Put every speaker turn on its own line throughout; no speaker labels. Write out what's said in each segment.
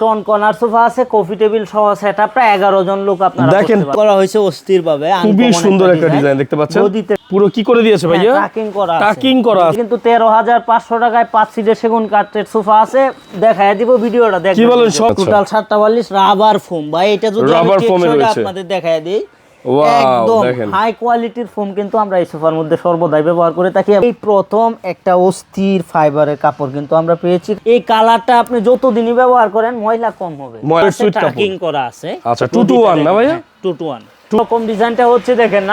Ton corner sofa আছে coffee table সহ setup প্রায় এগারো জন লোক আপনারা
দেখেন,
করা হয়েছে অস্থির ভাবে
খুবই সুন্দর একটা ডিজাইন দেখতে পাচ্ছেন পুরো কি করে দিয়েছে ভাইয়া
টাকিং করা আছে।
টাকিং করা আছে।
কিন্তু তেরো হাজার পাঁচশো টাকায় পাঁচ সিটের সেগুন কাঠের সোফা আছে দেখায় দিব ভিডিওটা দেখেন
কি বলেন সব?
টোটাল সাতটা বাল্লিশ রাবার ফোম ভাই এটা যদি
রাবার
ফোমে
রয়েছে।
আপনাদের দেখায় দিই একদম। হাই কোয়ালিটির ফোম কিন্তু আমরা এই সোফার মধ্যে সর্বদাই ব্যবহার করে থাকি। এই প্রথম একটা অস্থির ফাইবারের কাপড় কিন্তু আমরা পেয়েছি। এই কালারটা আপনি যতদিনই ব্যবহার করেন ময়লা কম হবে। টাকিং করা আছে।
আচ্ছা, two to one না ভাইয়া?
ওয়ান রকম ডিজাইনটা হচ্ছে দেখেন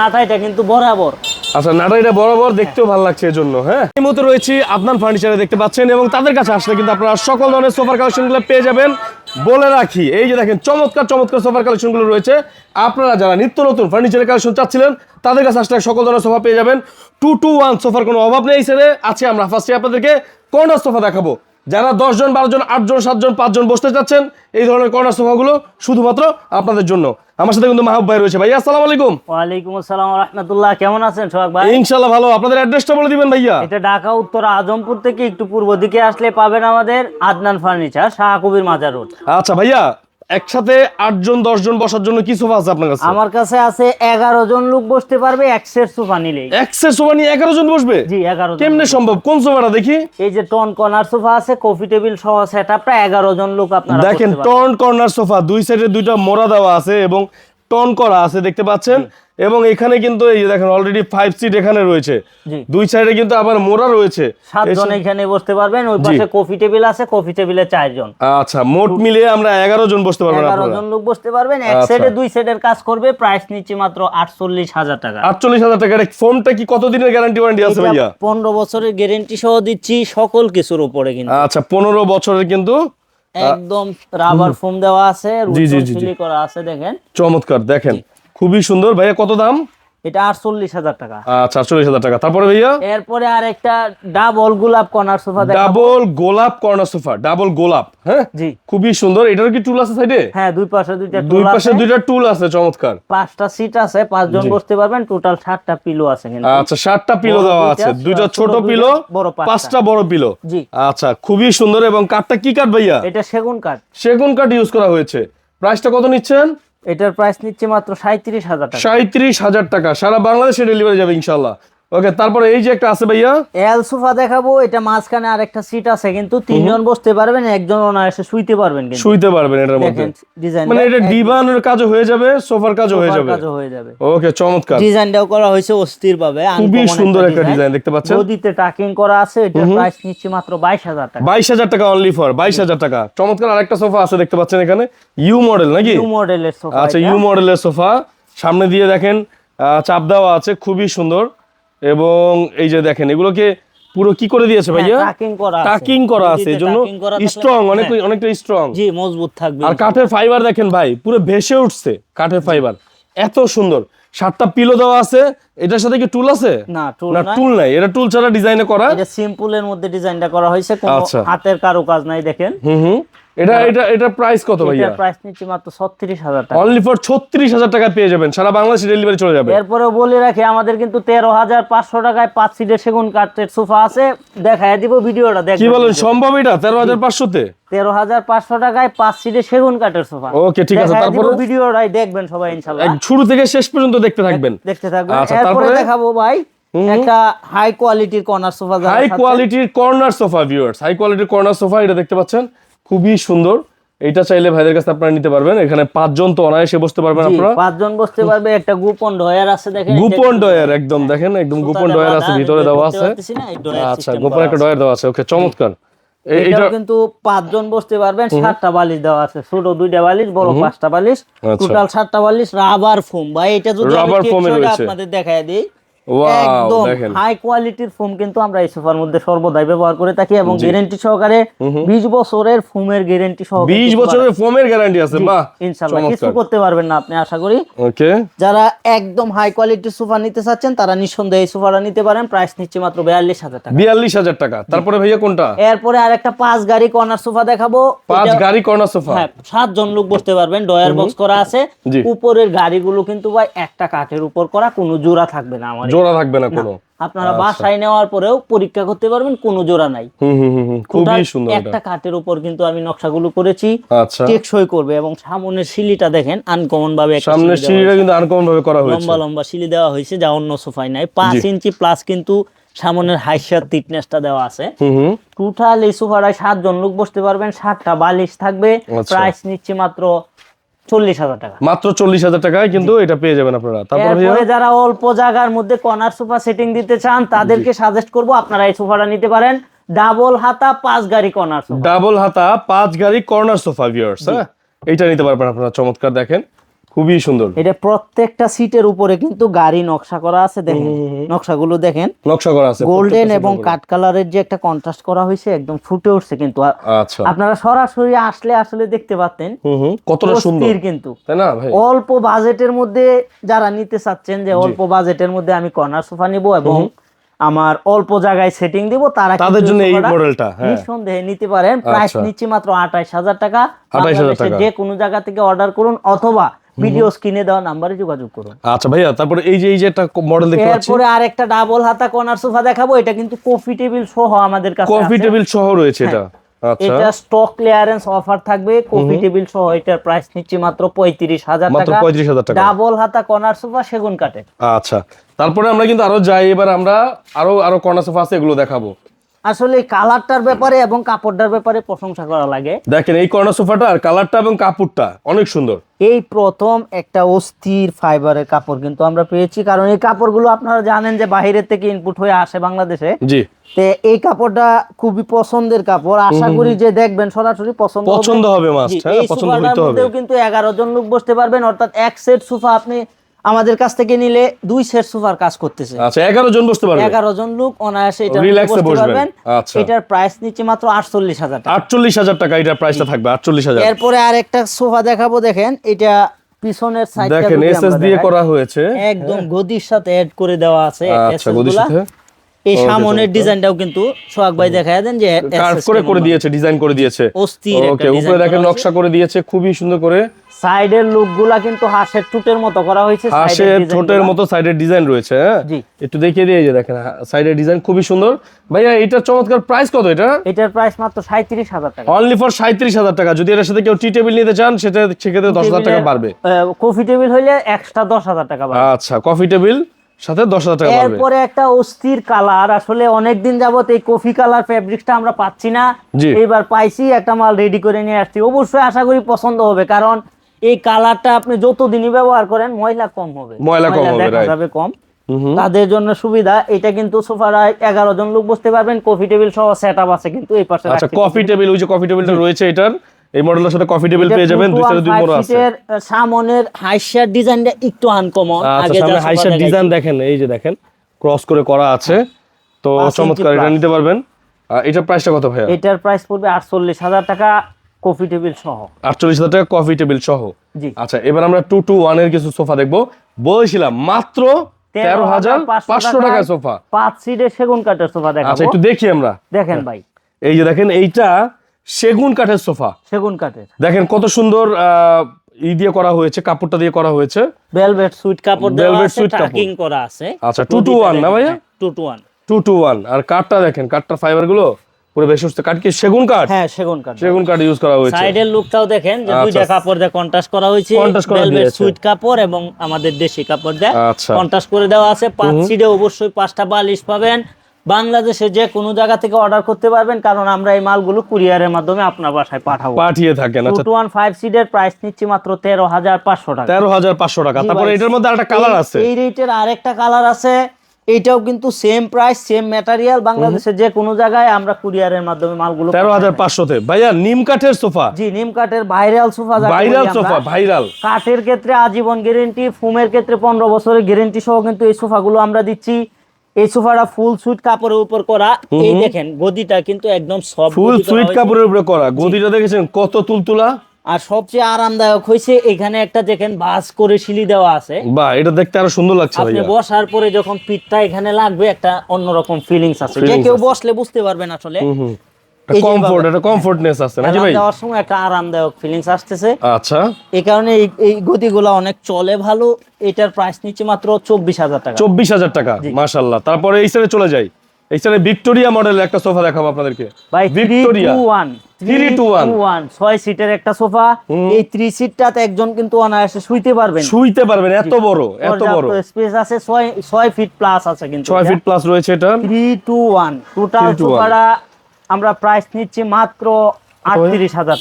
কিন্তু বরাবর।
আচ্ছা নাটাইটা বরাবর দেখতেও ভালো লাগছে এর জন্য হ্যাঁ? এই মতো রয়েছি আপনার ফার্নিচারে দেখতে পাচ্ছেন এবং তাদের কাছে আসলে কিন্তু আপনারা সকল ধরনের সোফার কালেকশনগুলো পেয়ে যাবেন। বলে রাখি, এই যে দেখেন চমৎকার চমৎকার সোফার কালেকশনগুলো রয়েছে। আপনারা যারা নিত্য নতুন ফার্নিচারের কালেকশন চাচ্ছিলেন, তাদের কাছে আসলে সকল ধরনের সোফা পেয়ে যাবেন। টু টু ওয়ান সোফার কোনো অভাব নেই স্যারে আছে আমরা ফার্স্টে আপনাদেরকে কর্নার সোফা দেখাবো। যারা দশজন বারোজন আটজন সাতজন পাঁচজন বসতে চাচ্ছেন এই ধরনের কর্নার সোফাগুলো শুধুমাত্র আপনাদের জন্য। আমার সাথে কিন্তু মাহবুব ভাই রয়েছে। ভাইয়া আসসালামু আলাইকুম।
ওয়ালাইকুম আসসালাম রহমতুল্লাহ। কেমন আছেন সোহাগ ভাই?
ইনশাল্লাহ ভালো। আপনাদের অ্যাড্রেসটা বলে দিবেন ভাইয়া।
এটা ঢাকা উত্তর আজমপুর থেকে একটু পূর্ব দিকে আসলে পাবেন আমাদের আদনান ফার্নিচার শাহ কবির মাজার রোড।
আচ্ছা ভাইয়া একসাথে আটজন দশজন বসার জন্য কি সোফা আছে আপনার কাছে?
আমার কাছে আছে এগারো জন লোক বসতে পারবে একশের সোফা নিলে
একশের সোফা নিয়ে এগারো জন বসবে?
জি এগারো
কেমনে সম্ভব? কোন সোফাটা দেখি?
এই যে টন কর্নার সোফা আছে কফি টেবিল সহ সেট আপটা এগারো জন লোক আপনারা
দেখেন
টন
টর্ন কর্নার সোফা দুই সাইডে দুইটা মোড়া দেওয়া আছে এবং টন করা আছে দেখতে পাচ্ছেন? এবং এখানে কিন্তু এই দেখেন অলরেডি ফাইভ সিট এখানে রয়েছে। দুই সাইডে কিন্তু আবার মোড়া রয়েছে।
সাতজন এখানে বসতে পারবেন ওই পাশে কফি টেবিল আছে কফি টেবিলে চারজন।
আচ্ছা মোট মিলিয়ে আমরা এগারো জন বসতে পারবেন
এগারো জন লোক বসতে পারবেন এক
আচ্ছা।
সেটে দুই সেটের কাজ করবে প্রাইস নিচ্ছে মাত্র আটচল্লিশ হাজার টাকা।
আটচল্লিশ হাজার টাকা ফোনটা কি কতদিনের গ্যারান্টি ওয়ারেন্টি আছে ভাইয়া?
পনেরো বছরের গ্যারেন্টি সহ দিচ্ছি সকল কিছুর উপরে কিন্তু।
আচ্ছা পনেরো বছরের কিন্তু
একদম রাবার ফোম দেওয়া আছে
জি, জি,
করা আছে দেখেন।
চমৎকার দেখেন। খুবই সুন্দর। ভাইয়া কত দাম?
এটা আটচল্লিশ হাজার টাকা।
আচ্ছা আটচল্লিশ হাজার টাকা। তারপরে ভাইয়া?
এরপরে আর একটা ডাবল গোলাপ কর্নার সোফা
ডাবল গোলাপ কর্নার সোফা ডাবল গোলাপ হ্যাঁ?
জি।
খুবই সুন্দর। এটার কি টুল আছে সাইডে?
হ্যাঁ দুই পাশে দুইটা
দুই পাশে দুইটা টুল আছে চমৎকার।
পাঁচটা সিট আছে পাঁচজন বসতে পারবেন। টোটাল সাতটা পিলো আছে
আচ্ছা সাতটা পিলো দেওয়া আছে। দুইটা
ছোট
পিলো
বড় পাঁচটা।
পাঁচটা বড় পিলো
জি।
আচ্ছা খুবই সুন্দর। এবং কাঠটা কি কাঠ ভাইয়া?
এটা সেগুন কাঠ।
সেগুন কাঠ ইউজ করা হয়েছে। প্রাইসটা কত নিচ্ছেন?
এটার প্রাইস নিচ্ছে মাত্র সাঁত্রিশ হাজার টাকা।
সাঁত্রিশ হাজার টাকা। সারা বাংলাদেশে ডেলিভারি যাবে ইনশাল্লাহ ওকে তারপরে এই যে একটা আছে ভাইয়া।
এল সোফা দেখাবো এটা মাঝখানে আরেকটা সিট আছে কিন্তু তিনজন বসতে পারবেন একজন অনায়াসে শুইতে পারবেন কিন্তু।
শুইতে পারবেন এটার মধ্যে।
ডিজাইন
মানে এটা ডিভানের কাজও হয়ে যাবে সোফার কাজও হয়ে যাবে।
কাজও হয়ে যাবে।
ওকে চমৎকার।
ডিজাইনটাও করা হয়েছে অস্থির ভাবে
খুবই সুন্দর একটা ডিজাইন দেখতে পাচ্ছেন?
নদীতে টাকিং করা আছে এটার প্রাইস নিচ্ছে মাত্র বাইশ হাজার টাকা।
বাইশ হাজার টাকা অনলি ফর বাইশ হাজার টাকা। চমৎকার আরেকটা সোফা আছে দেখতে পাচ্ছেন এখানে ইউ মডেল নাকি?
নিউ মডেলের সোফা
আচ্ছা ইউ মডেলের সোফা। সামনে দিয়ে দেখেন আহ, চাপ দেওয়া আছে খুবই সুন্দর। এবং এই যে দেখেন এগুলোকে পুরো কি করে দিয়েছে ভাইয়া?
টাকিং করা আছে।
টাকিং করা আছে
নদীতে
এই জন্য
টাকিং করা থাকলে-
স্ট্রং অনেক
হ্যাঁ,
অনেকটা স্ট্রং
জি মজবুত থাকবে।
আর কাঠের ফাইবার দেখেন ভাই পুরো ভেসে উঠছে কাঠের ফাইবার এত সুন্দর। সাতটা পিলো দেওয়া আছে এটার সাথে কি টুল আছে?
না টুল
না টুল নাই। এটা টুল ছাড়া ডিজাইনে করা?
এটা সিম্পলের মধ্যে ডিজাইনটা করা হয়েছে। কোনো
আচ্ছা।
হাতের কারও কাজ নাই দেখেন।
হুম হুম। এটা এটা এটা প্রাইস কত ভাইয়া?
এটার প্রাইস নিচ্ছে মাত্র ছত্রিশ হাজার টাকা।
অনলি ফর ছত্রিশ হাজার টাকা পেয়ে যাবেন। সারা বাংলাদেশে ডেলিভারি চলে যাবে।
এরপরে বলে রাখি আমাদের কিন্তু তেরো হাজার পাঁচশো টাকায় পাঁচ সিটের সেগুন কাঠের সোফা আছে। দেখায় দিব ভিডিওটা
কি বলেন সম্ভব এটা? তেরো হাজার পাঁচশোতে?
তেরো হাজার পাঁচশো টাকায় পাঁচ সিটের সেগুন কাঠের সোফা।
ওকে ঠিক আছে। তারপরে
ভিডিওটাই দেখবেন সবাই ইনশাল্লাহ।
এক শুরু থেকে শেষ পর্যন্ত দেখতে থাকবেন।
দেখতে থাকবেন।
আচ্ছা,
এরপরে
তারপরে?
দেখাবো ভাই একটা হাই কোয়ালিটির কর্নার সোফা
হাই কোয়ালিটির কর্নার সোফা ভিউয়ার্স হাই কোয়ালিটির কর্নার সোফা এটা দেখতে পাচ্ছেন? খুবই সুন্দর। এটা চাইলে ভাইদের কাছে আপনারা নিতে পারবেন। এখানে পাঁচজন তো অনায়াসে বসতে পারবেন আপনারা।
পাঁচজন বসতে পারবে একটা গোপন ডয়ার আছে দেখেন
গোপন ডয়ার একদম দেখেন একদম গোপন ডয়ার আছে ভিতরে দেওয়া আছে। আচ্ছা গোপন একটা ডয়ার দেওয়া আছে ওকে চমৎকার।
এটাও কিন্তু পাঁচজন বসতে পারবেন সাতটা বালিশ দেওয়া আছে। ছোট দুইটা বালিশ বড় পাঁচটা বালিশ।
আচ্ছা।
টোটাল সাতটা বালিশ রাবার ফোম ভাই এটা যদি। আপনাদের দেখায় দিই। একদম হাই কোয়ালিটির ফোম কিন্তু আমরা এই সোফার মধ্যে সর্বদাই ব্যবহার করে থাকি এবং গ্যারান্টি সহকারে বিশ বছরের ফোমের গ্যারান্টি সহ
বিশ বছরের ফোমের গ্যারান্টি আছে বাহ
ইনশাল্লাহ কিছু করতে পারবেন না আপনি আশা করি।
ওকে
যারা একদম হাই কোয়ালিটির সোফা নিতে চাচ্ছেন তারা নিঃসন্দেহে এই সোফাটা নিতে পারেন প্রাইস নিচ্ছে মাত্র বিয়াল্লিশ হাজার টাকা।
বিয়াল্লিশ হাজার টাকা। তারপরে ভাইয়া কোনটা?
এরপরে আর একটা পাঁচ গাড়ি কর্নার সোফা দেখাবো।
পাঁচ গাড়ি কর্নার সোফা?
হ্যাঁ সাতজন লোক বসতে পারবেন ডয়ার বক্স করা আছে। উপরের গাড়িগুলো কিন্তু ভাই একটা কাঠের উপর করা কোনো জোড়া থাকবে না আমার
জোড়া থাকবে না কোনো?
আপনারা বাসায় নেওয়ার পরেও পরীক্ষা করতে পারবেন কোনো জোড়া নাই।
খুবই সুন্দর
একটা কাঠের উপর কিন্তু আমি নকশাগুলো করেছি
আচ্ছা।
টেকসই করবে এবং সামনের সিলিটা দেখেন আনকমন ভাবে
সামনের
সিলি দেওয়া
সিঁড়িটা কিন্তু আনকমন ভাবে করা হয়েছে।
লম্বা লম্বা সিলি দেওয়া হয়েছে যা অন্য সোফায় নাই। পাঁচ ইঞ্চি প্লাস কিন্তু সামনের হাইসার থিকনেসটা দেওয়া আছে।
হুম হুম।
টোটাল এই সোফাটায় সাতজন লোক বসতে পারবেন সাতটা বালিশ থাকবে।
আচ্ছা।
প্রাইস নিচ্ছে মাত্র চল্লিশ হাজার টাকা।
মাত্র চল্লিশ হাজার টাকায় কিন্তু এটা পেয়ে যাবেন আপনারা। তারপর
যারা অল্প জায়গার মধ্যে কর্নার সোফা সেটিং দিতে চান তাদেরকে সাজেস্ট করব আপনারা এই সোফাটা নিতে পারেন। ডাবল হাতা পাঁচ গাড়ি কর্নার সোফা।
ডাবল হাতা পাঁচ গাড়ি কর্নার সোফা ভিউয়ার্স হ্যাঁ? এইটা নিতে পারবেন আপনারা চমৎকার দেখেন। খুবই সুন্দর।
এটা প্রত্যেকটা সিটের উপরে কিন্তু গাড়ি নকশা করা আছে দেখেন। নকশাগুলো দেখেন।
নকশা করা আছে
গোল্ডেন এবং। কাঠ কালারের যে একটা কন্ট্রাস্ট করা হয়েছে একদম ফুটে উঠছে কিন্তু।
আচ্ছা।
আপনারা সরাসরি আসলে আসলে দেখতে
হুম কতটা সুন্দর।
কিন্তু।
তাই না ভাই?
অল্প বাজেটের মধ্যে যারা নিতে চাচ্ছেন যে অল্প বাজেটের মধ্যে আমি কর্নার সোফা নিব এবং আমার অল্প জায়গায় সেটিং দিব তারা
তাদের জন্য এই মডেলটা হ্যাঁ।
নিঃসন্দেহে নিতে পারেন। প্রাইস
আচ্ছা।
নিচ্ছি মাত্র আঠাইশ হাজার টাকা।
28,000
বাংলাদেশের
টাকা।
যে কোনো জায়গা থেকে অর্ডার করুন অথবা ভিডিও স্ক্রিনে দেওয়া নাম্বারে যোগাযোগ করুন।
আচ্ছা ভাইয়া তারপরে এই যে এই যে একটা মডেল দেখতে পাচ্ছি।
এরপরে আরেকটা ডাবল হাতা কর্নার সোফা দেখাবো এটা কিন্তু কফি টেবিল সহ আমাদের কাছে
কফি টেবিল সহ রয়েছে এটা। আচ্ছা।
এটা স্টক ক্লিয়ারেন্স অফার থাকবে কফি টেবিল সহ এটার প্রাইস নিচ্ছি মাত্র পঁয়ত্রিশ হাজার
মাত্র
টাকা।
পঁয়ত্রিশ হাজার টাকা।
ডাবল হাতা কর্নার সোফা সেগুন কাঠের
আচ্ছা। তারপরে আমরা কিন্তু আরও যাই এবার আমরা আরও আরও কর্নার সোফা আছে এগুলো দেখাবো।
আসলে কালারটার ব্যাপারে এবং কাপড়টার ব্যাপারে প্রশংসা করা লাগে।
দেখেন এই কর্নার সোফাটার কালারটা এবং কাপড়টা অনেক সুন্দর।
এই প্রথম একটা অস্থির ফাইবারের কাপড় কিন্তু আমরা পেয়েছি কারণ এই কাপড়গুলো আপনারা জানেন যে বাইরের থেকে ইনপুট হয়ে আসে বাংলাদেশে।
জি।
তে এই কাপড়টা খুবই পছন্দের কাপড়। আশা করি যে দেখবেন সরাসরি পছন্দ হবে।
পছন্দ হবে মাস্ট হ্যাঁ পছন্দ হইতে হবে।
কিন্তু এগারো জন লোক বসতে পারবেন অর্থাৎ এক সেট সোফা আপনি আমাদের কাছ থেকে নিলে দুই সেট সোফার কাজ করতেছে।
আচ্ছা এগারো জন বসতে পারবে?
এগারো জন লোক অনায়াসে এটা বসতে পারবেন।
আচ্ছা।
এটার প্রাইস নিচ্ছে মাত্র আটচল্লিশ হাজার টাকা।
আটচল্লিশ হাজার টাকা এটার প্রাইসটা থাকবে আটচল্লিশ হাজার।
এরপরে আর একটা সোফা দেখাবো দেখেন এটা পিছনের সাইডটা
দেখেন এস এস দিয়ে করা হয়েছে।
একদম গদির সাথে অ্যাড করে দেওয়া আছে
আচ্ছা গদির সাথে।
এই সামনের ডিজাইনটাও কিন্তু সোহাগ ভাই দেখায় দেন যে
কার্ভ করে করে দিয়েছে ডিজাইন করে দিয়েছে।
অস্থির একটা
ওকে উপরে দেখেন নকশা করে দিয়েছে খুবই সুন্দর করে।
সাইডের লুকগুলা কিন্তু হাঁসের টুটের মতো করা হয়েছে
হাঁসের ঠোঁটের। মতো সাইডের ডিজাইন রয়েছে হ্যাঁ? একটু দেখিয়ে দিয়ে যে দেখেন সাইডের ডিজাইন খুবই সুন্দর। ভাইয়া এটা চমৎকার প্রাইস কত এটা?
এটার প্রাইস মাত্র সাঁত্রিশ হাজার টাকা।
অনলি ফর সাঁত্রিশ হাজার টাকা। যদি এটার সাথে কেউ টি টেবিল নিতে চান সেটা সেক্ষেত্রে দশ হাজার টাকা বাড়বে।
কফি টেবিল হইলে এক্সট্রা দশ হাজার টাকা বাড়বে।
আচ্ছা কফি টেবিল সাথে দশ হাজার টাকা বাড়বে।
এরপরে একটা অস্থির কালার আসলে অনেকদিন যাবত এই কফি কালার ফেব্রিক্সটা আমরা পাচ্ছি না।
জি।
এইবার পাইছি একটা মাল রেডি করে নিয়ে আসছি। অবশ্যই আশা করি পছন্দ হবে কারণ এই কালারটা আপনি যতদিনই ব্যবহার করেন ময়লা কম হবে।
ময়লা কম হবে,
যাবে কম। তাদের জন্য সুবিধা এটা কিন্তু সোফারায় এগারো জন লোক বসতে পারবেন কফি টেবিল সহ সেট আছে কিন্তু এই পাশে
আচ্ছা কফি টেবিল ওই যে কফি টেবিলটা রয়েছে এটার এই মডেলের সাথে কফি টেবিল পেয়ে যাবেন দুই
2
সাইডে দুই মোড় আছে।
সামনের হাইশার ডিজাইনটা একটু আনকমন
আচ্ছা সামনে হাইসার ডিজাইন দেখেন এই যে দেখেন ক্রস করে করা আছে। তো চমৎকার এটা নিতে পারবেন। এটার প্রাইসটা কত ভাইয়া?
এটার প্রাইস পড়বে আটচল্লিশ হাজার টাকা কফি টেবিল সহ।
আটচল্লিশ হাজার টাকা কফি টেবিল সহ।
জি।
আচ্ছা এবার আমরা টু টু ওয়ানের কিছু সোফা দেখব। বলেছিলাম মাত্র তেরো হাজার পাঁচশো টাকা সোফা।
পাঁচ সিটের সেগুন কাঠের সোফা
আচ্ছা একটু দেখি আমরা।
দেখেন ভাই।
এই যে দেখেন এইটা সেগুন কাঠের সোফা।
সেগুন কাঠের।
দেখেন কত সুন্দর ই দিয়ে করা হয়েছে কাপড়টা দিয়ে করা হয়েছে।
ভেলভেট সুইট কাপড় দেওয়া আছে
suite
করা আছে।
আচ্ছা, two টু one না ভাইয়া?
Two two one
two two one আর কাঠটা দেখেন কাঠটার ফাইবারগুলো। পুরো বেশ সুস্থ কাঠ কি? সেগুন কাঠ?
হ্যাঁ সেগুন কাঠ।
সেগুন কাঠ ইউজ করা হয়েছে।
সাইডের লুকটাও দেখেন যে
আচ্ছা।
দুইটা কাপড় দিয়ে কন্ট্রাস্ট করা হয়েছে।
Contrast করা দিয়েছে।
সুইট কাপড় এবং আমাদের দেশি কাপড় দিয়ে
আচ্ছা।
কন্ট্রাস্ট করে দেওয়া আছে। পাঁচ সিটে অবশ্যই পাঁচটা বালিশ পাবেন। বাংলাদেশে যে কোনো জায়গা থেকে অর্ডার করতে পারবেন কারণ আমরা এই মালগুলো কুরিয়ারের মাধ্যমে আপনার বাসায় পাঠাবো।
পাঠিয়ে থাকেন আচ্ছা।
টু ওয়ান ফাইভ সিটের প্রাইস নিচ্ছি মাত্র তেরো হাজার পাঁচশো টাকা।
তেরো হাজার পাঁচশো টাকা।
জি
তারপরে এটার মধ্যে একটা কালার আছে।
এই রেটের আরেকটা কালার আছে। এইটাও কিন্তু সেম প্রাইস সেম ম্যাটেরিয়াল বাংলাদেশের যে কোনো জায়গায় আমরা কুরিয়ারের মাধ্যমে মালগুলো
তেরো হাজার পাঁচশোতে ভাইয়া নিম কাঠের সোফা?
জি নিম কাঠের viral sofa
viral sofa viral
কাঠের ক্ষেত্রে আজীবন গ্যারেন্টি ফুমের ক্ষেত্রে পনেরো বছরের গ্যারেন্টি সহ কিন্তু এই সোফাগুলো আমরা দিচ্ছি। এই সোফাটা ফুল সুইট কাপড়ের উপর করা। এই দেখেন গদিটা কিন্তু একদম সফট
ফুল সুইট কাপড়ের উপরে করা। গদিটা দেখেছেন কত তুলতুলা?
আর সবচেয়ে আরামদায়ক হয়েছে এখানে একটা দেখেন বাস করে শিলি দেওয়া আছে।
বা এটা দেখতে আরও সুন্দর লাগছে
আপনি বসার পরে যখন পিঠটা এখানে লাগবে একটা অন্যরকম ফিলিংস আছে। যে কেউ বসলে বুঝতে পারবেন আসলে।
হুম হুম।
এই যে
কমফোর্ট
এইভাবে।
কমফোর্টনেস আছে নাকি ভাই?
দেওয়ার সময় একটা আরামদায়ক ফিলিংস আসতেছে।
আচ্ছা।
এই কারণে এই গতিগুলো অনেক চলে ভালো। এটার প্রাইস নিচ্ছে মাত্র চব্বিশ হাজার টাকা।
চব্বিশ হাজার টাকা মাশাল্লাহ তারপরে এই সাইডে চলে যাই। সাইডে ভিক্টোরিয়া মডেলের একটা সোফা দেখাবো আপনাদেরকে।
ভাই
Victoria.
Two one
three two one
one ছয় সিটের একটা সোফা। এই সিটটাতে একজন কিন্তু অনায়াসে শুইতে পারবেন।
শুইতে পারবেন এত বড় এত বড়।
স্পেস আছে ছয় ছয় ফিট প্লাস আছে কিন্তু
ফিট প্লাস রয়েছে এটা।
টু টোটাল
3 1
সোফাটা আমরা প্রাইস নিচ্ছি মাত্র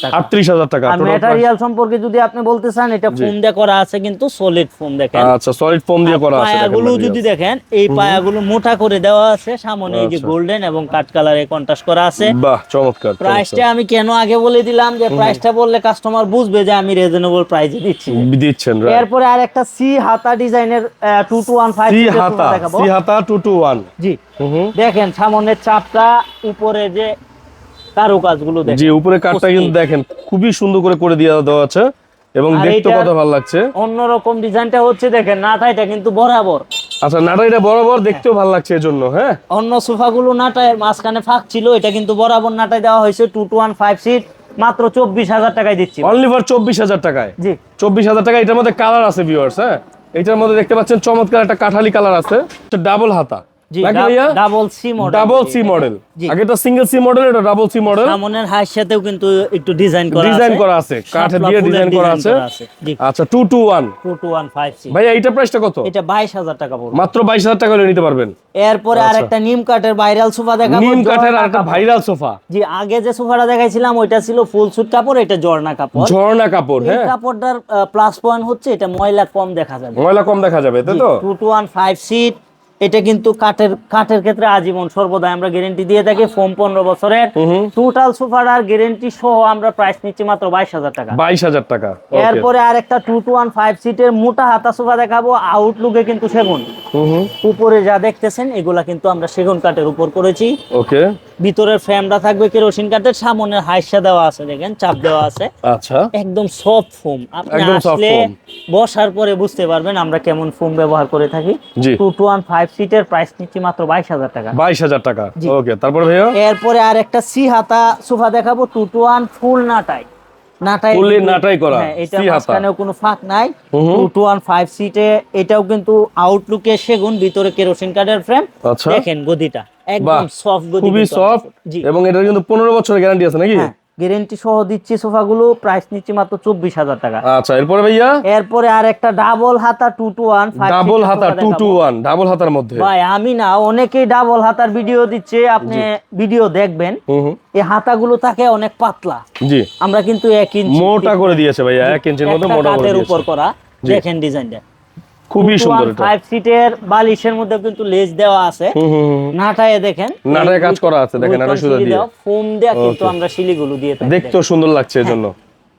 টাকা।
আটত্রিশ হাজার টাকা
আর ম্যাটেরিয়াল সম্পর্কে যদি আপনি বলতে চান এটা ফোম দিয়ে করা আছে কিন্তু সলিড ফোম দেখেন।
আচ্ছা সলিড ফোম দিয়ে করা আছে দেখেন
পায়াগুলো
material।
যদি দেখেন এই পায়াগুলো মোটা করে দেওয়া আছে সামনে এই যে
আচ্ছা।
গোল্ডেন এবং কাট কালারে কন্ট্রাস্ট করা আছে।
বাহ চমৎকার
প্রাইসটা আমি কেন আগে বলে দিলাম যে প্রাইসটা বললে কাস্টমার বুঝবে যে আমি রিজনেবল প্রাইসে দিচ্ছি।
দিচ্ছেন
এরপরে আর একটা সি হাতা ডিজাইনের two two one five
C হাতা সি হাতা
জি। দেখেন সামনের চাপটা উপরে যে কারুকাজগুলো
জি
দেখেন।
উপরে কাঠটা কিন্তু দেখেন খুবই সুন্দর করে করে দিয়ে দেওয়া আছে এবং দেখতে কত ভালো লাগছে।
অন্যরকম ডিজাইনটা হচ্ছে দেখেন নাটাইটা কিন্তু বরাবর।
আচ্ছা নাটাইটা বরাবর দেখতেও ভালো লাগছে এর জন্য হ্যাঁ?
অন্য সোফাগুলো নাটায়ের মাঝখানে ফাঁক ছিল এটা কিন্তু বরাবর নাটাই দেওয়া হয়েছে two two one five seat মাত্র চব্বিশ হাজার টাকায় দিচ্ছি।
অনলি ফর চব্বিশ হাজার টাকায়?
জি।
চব্বিশ হাজার টাকা এটার মধ্যে কালার আছে ভিউয়ার্স হ্যাঁ? এটার মধ্যে দেখতে পাচ্ছেন চমৎকার একটা কাঠালি কালার আছে ডাবল হাতা।
জি double C model
double C model
জি।
আগে সিঙ্গেল সি মডেল এটা ডাবল সি মডেল
সামনের হাইয়ের সাথেও কিন্তু একটু ডিজাইন করা
ডিজাইন করা আছে কাঠ দিয়ে ডিজাইন করা আছে। আচ্ছা two two one
two two one five C
ভাইয়া এইটা প্রাইসটা কত?
এটা বাইশ হাজার টাকা পড়বে।
মাত্র বাইশ হাজার টাকা হলে নিতে পারবেন।
এরপরে আর একটা নিম কাঠের ভাইরাল সোফা দেখাবো
নিম কাঠের
ঝর্ণা
একটা ভাইরাল সোফা
জি আগে যে সোফাটা দেখাইছিলাম ওইটা ছিল ফুল সুট কাপড় এটা জর্না কাপড়।
ঝর্ণা কাপড় হ্যাঁ।
কাপড়টার প্লাস পয়েন্ট হচ্ছে এটা ময়লা কম দেখা যাবে।
ময়লা কম দেখা যাবে তাই তো?
Two two one five seat এটা কিন্তু কাঠের কাঠের ক্ষেত্রে আজীবন সর্বদাই আমরা গ্যারেন্টি দিয়ে থাকি ফোম পনেরো বছরের টোটাল সোফাটার গ্যারেন্টি সহ আমরা প্রাইস নিচ্ছি মাত্র বাইশ হাজার টাকা।
বাইশ হাজার টাকা
এরপরে আর একটা টু টু ওয়ান ফাইভ সিটের মোটা হাতা সোফা দেখাবো আউটলুকে কিন্তু সেগুন। উপরে যা দেখতেছেন এগুলা কিন্তু আমরা সেগুন কাঠের উপর করেছি।
ওকে
ভিতরের ফ্রেমটা থাকবে কেরোসিন কাঠের সামনের হাইসা দেওয়া আছে দেখেন চাপ দেওয়া আছে।
আচ্ছা।
একদম সফট ফোম আপনি আসলে বসার পরে বুঝতে পারবেন আমরা কেমন ফোম ব্যবহার করে থাকি। টু টু ওয়ান ফাইভ সিটের প্রাইস নিচ্ছি মাত্র বাইশ হাজার টাকা।
বাইশ হাজার টাকা। ওকে তারপর ভাইয়া?
এরপরে আর একটা সি হাতা সোফা দেখাবো টু টু ওয়ান ফুল নাটাই। নাটাই
Fully নাটাই করা,
হ্যাঁ, এটা মাঝখানেও কোনো ফাঁক নাই। টু টু ওয়ান ফাইভ সিটে এটাও কিন্তু আউটলুকে সেগুন ভিতরে কেরোসিন ফ্রেম
আচ্ছা।
দেখেন গদিটা একদম সফট গদি
খুবই সফট এবং এটার কিন্তু পনেরো বছরের গ্যারান্টি আছে নাকি?
হ্যাঁ গ্যারেন্টি সহ দিচ্ছি সোফাগুলো প্রাইস নিচ্ছি মাত্র চব্বিশ হাজার টাকা।
আচ্ছা এরপরে ভাইয়া?
এরপরে আর একটা ডাবল হাতা two two one
double two two one one double হাতার মধ্যে।
ভাই আমি না অনেকেই ডাবল হাতার ভিডিও দিচ্ছে আপনি ভিডিও দেখবেন। এই হাতাগুলো থাকে অনেক পাতলা।
জি।
আমরা কিন্তু এক ইঞ্চি
মোটা করে দিয়েছে ভাইয়া এক ইঞ্চির মধ্যে মোটা করে
কাঠের উপর করা। দেখেন ডিজাইনটা
খুবই সুন্দর এটা।
সিটের বালিশের মধ্যে কিন্তু লেজ দেওয়া আছে। নাটায় দেখেন।
নাটায় কাজ করা আছে, দেখেন, সুতা দিয়ে।
ফোম দেয়া কিন্তু আমরা শিলিগুলো দিয়ে থাকি
দেখতেও সুন্দর লাগছে এর জন্য।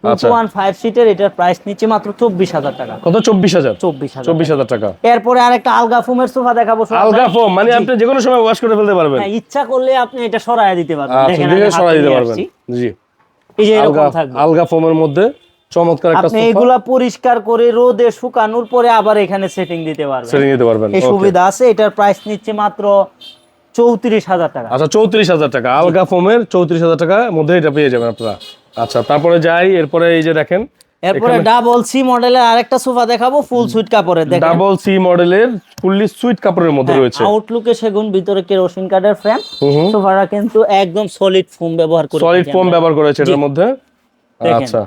আচ্ছা।
ওয়ান ফাইভ সিটের এটার প্রাইস নিচ্ছে মাত্র চব্বিশ হাজার টাকা।
কত? টাকা।
এরপরে আরেকটা আলগা ফোমের সোফা দেখাবো
আলগা ফোম মানে আপনি যে কোনো সময় ওয়াশ করে ফেলতে পারবেন।
হ্যাঁ, ইচ্ছা করলে আপনি এটা সরায় দিতে পারবেন।
আচ্ছা
দেখেন
দিতে পারবেন। জি।
এই যে এরকম থাকবে।
আলগা ফোমের মধ্যে চমৎকার একটা
আপনি এগুলা পরিষ্কার করে রোদে শুকানোর পরে আবার এখানে সেটিং দিতে পারবেন।
সেটিং নিতে পারবেন
এই সুবিধা আছে এটার প্রাইস নিচ্ছে মাত্র চৌত্রিশ হাজার টাকা।
আচ্ছা চৌত্রিশ হাজার টাকা। আলগা ফোমের চৌত্রিশ হাজার টাকার মধ্যে এটা পেয়ে যাবেন আপনারা। আচ্ছা তারপরে যাই এরপরে এই যে দেখেন
এরপরে ডাবল সি মডেলের আরেকটা সোফা দেখাবো ফুল সুইট কাপড়ের দেখেন।
ডাবল সি মডেলের ফুললি সুইট কাপড়ের মধ্যে রয়েছে।
আউটলুকে সেগুন ভিতরে কেরোসিন কাঠের ফ্রেম সোফাটা কিন্তু একদম সলিড ফোম ব্যবহার করে
সলিড ফোম ব্যবহার করেছে এটার মধ্যে। আচ্ছা।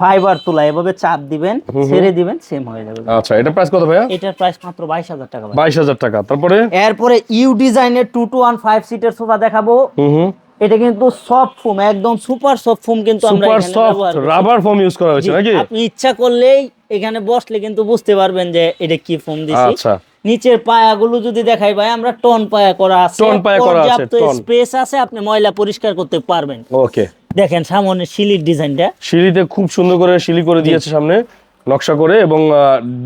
ফাইবার তোলা এভাবে চাপ দিবেন ছেড়ে দিবেন সেম হয়ে যাবে।
আচ্ছা এটা প্রাইস কত ভাইয়া?
এটার প্রাইস মাত্র বাইশ হাজার টাকা ভাই।
বাইশ হাজার টাকা। তারপরে?
এরপরে ইউ ডিজাইনের টু টু ওয়ান ফাইভ সিটের সোফা দেখাবো।
হুম
এটা কিন্তু সফট ফোম একদম সুপার সফট ফোম কিন্তু আমরা
সুপার
এখানে
সফট
ব্যবহার।
রাবার ফোম ইউজ করা হয়েছে নাকি?
আপনি ইচ্ছা করলেই এখানে বসলে কিন্তু বুঝতে পারবেন যে এটা কি ফোম দিছি।
আচ্ছা।
নিচের পায়াগুলো যদি দেখাই ভাই আমরা টন পায়া করা আছে।
টন পায়া করা আছে।
স্পেস আছে আপনি ময়লা পরিষ্কার করতে পারবেন।
ওকে
দেখেন সামনে শিলির ডিজাইনটা।
সিঁড়িতে খুব সুন্দর করে শিলি করে দিয়েছে সামনে নকশা করে এবং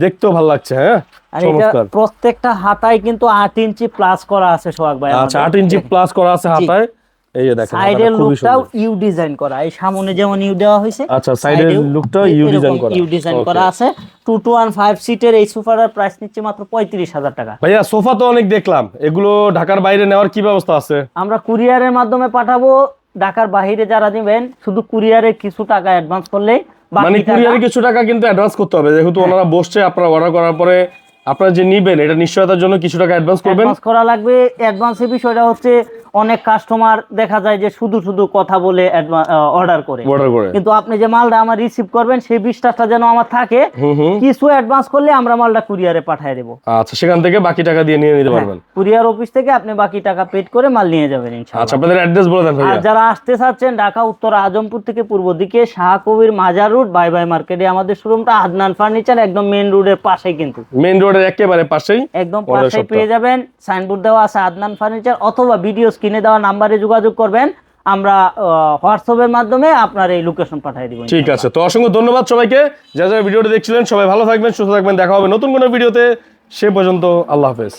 দেখতেও ভালো লাগছে হ্যাঁ? চমৎকার।
প্রত্যেকটা হাতায় কিন্তু আট ইঞ্চি প্লাস করা আছে সোহাগ ভাই
আচ্ছা আট ইঞ্চি প্লাস করা আছে হাতায়। এই যে দেখেন
সাইডের লুকটাও ইউ ডিজাইন করা। এই সামনে যেমন ইউ দেওয়া হয়েছে
আচ্ছা সাইডের লুকটা ইউ ডিজাইন করা।
ইউ ডিজাইন করা আছে। টু টু ওয়ান ফাইভ সিটের এই সোফাটার প্রাইস নিচ্ছে মাত্র পঁয়ত্রিশ হাজার টাকা।
ভাইয়া সোফা তো অনেক দেখলাম। এগুলো ঢাকার বাইরে নেওয়ার কি ব্যবস্থা আছে?
আমরা কুরিয়ারের মাধ্যমে পাঠাবো ঢাকার বাইরে যারা নেবেন শুধু কুরিয়ারে কিছু টাকা অ্যাডভান্স করলে
মানে কুরিয়ারে কিছু টাকা কিন্তু অ্যাডভান্স করতে হবে। যেহেতু ওনারা বসছে আপনারা অর্ডার করার পরে আপনারা যে নিবেন এটা নিশ্চয়তার জন্য কিছু টাকা অ্যাডভান্স করবেন।
অ্যাডভান্স করা লাগবে। অ্যাডভান্সের বিষয়টা হচ্ছে অনেক কাস্টমার দেখা যায় যে শুধু শুধু কথা বলে অর্ডার করে। কিন্তু আপনি যে মালটা আমার রিসিভ করবেন সেই বিশ্বাসটা যেন আমার থাকে কিছু অ্যাডভান্স করলে আমরা মালটা কুরিয়ারে পাঠিয়ে দেবো।
আচ্ছা সেখান থেকে বাকি টাকা দিয়ে নিয়ে নিতে পারবেন।
কুরিয়ার অফিস থেকে আপনি বাকি টাকা পেড করে মাল নিয়ে যাবেন ইনশাআল্লাহ।
আচ্ছা আপনাদের অ্যাড্রেস বলে দেন
আর যারা আসতে চাচ্ছেন ঢাকা উত্তর আজমপুর থেকে পূর্ব দিকে শাহ কবির মাজার রোড বাই বাই মার্কেটে আমাদের শোরুমটা আদনান ফার্নিচার একদম মেইন রোডের পাশেই কিন্তু।
মেইন রোডের একেবারে পাশেই
একদম
পরের
পাশে পেয়ে যাবেন সাইনবোর্ড দেওয়া আছে আদনান ফার্নিচার অথবা ভিডিও স্ক্রিনে দেওয়া নাম্বারে যোগাযোগ করবেন। আমরা হোয়াটসঅ্যাপের মাধ্যমে আপনার এই লোকেশন পাঠিয়ে দিব
ঠিক আছে তো অসংখ্য ধন্যবাদ সবাইকে। যারা যারা ভিডিওটা দেখছিলেন সবাই ভালো থাকবেন সুস্থ থাকবেন দেখা হবে নতুন কোনো ভিডিওতে। সে পর্যন্ত আল্লাহ হাফেজ।